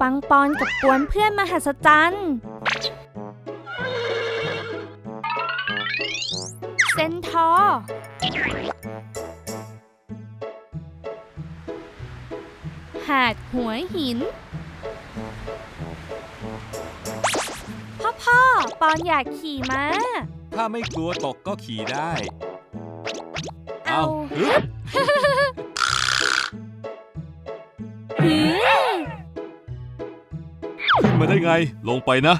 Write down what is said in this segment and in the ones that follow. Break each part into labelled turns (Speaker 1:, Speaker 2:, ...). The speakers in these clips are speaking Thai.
Speaker 1: ปังปอนกับกวนเพื่อนมหัศจรรย์เซนทอร์หาดหัวหิน พ่อพ่อปอนอยากขี่ม้า
Speaker 2: ถ้าไม่กลัวตกก็ขี่ได้
Speaker 1: เอา
Speaker 2: ฮึบ
Speaker 1: หือ
Speaker 2: ขึ้น มาได้ไง ลงไปนะ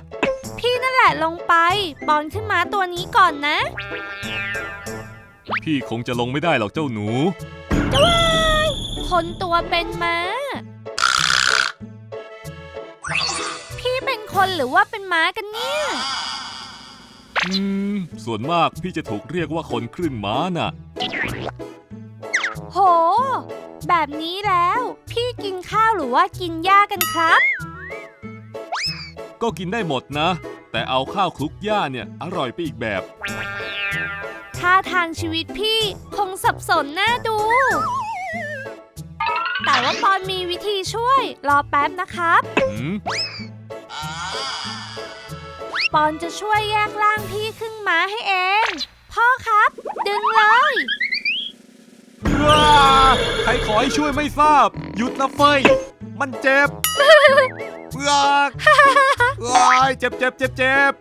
Speaker 1: พี่นั่นแหละลงไป ปอนขึ้นม้าตัวนี้ก่อนนะ
Speaker 2: พี่คงจะลงไม่ได้หรอกเจ้าหนู
Speaker 1: คนตัวเป็นม้า พี่เป็นคนหรือว่าเป็นม้ากันเนี่ย
Speaker 2: อืม ส่วนมากพี่จะถูกเรียกว่าคนครึ่งม้าน่ะ
Speaker 1: โห แบบนี้แล้ว พี่กินข้าวหรือว่ากินหญ้ากันครับ
Speaker 2: ก็กินได้หมดนะ แต่เอาข้าวคลุกหญ้าเนี่ยอร่อยไปอีกแบบ
Speaker 1: ท่าทางชีวิตพี่คงสับสนน่าดู แต่ว่าปอนมีวิธีช่วย รอแป๊บนะครับ
Speaker 2: หืม
Speaker 1: ปอนจะช่วยแยกร่างพี่ครึ่งม้าให้เอง พ่อครับ ดึงเลย
Speaker 2: ว้าใครขอให้ช่วยไม่ทราบ หยุดนะเฟย มันเจ็บว้าก ว้ายเจ็บเจ็บเจ็บเจ็บ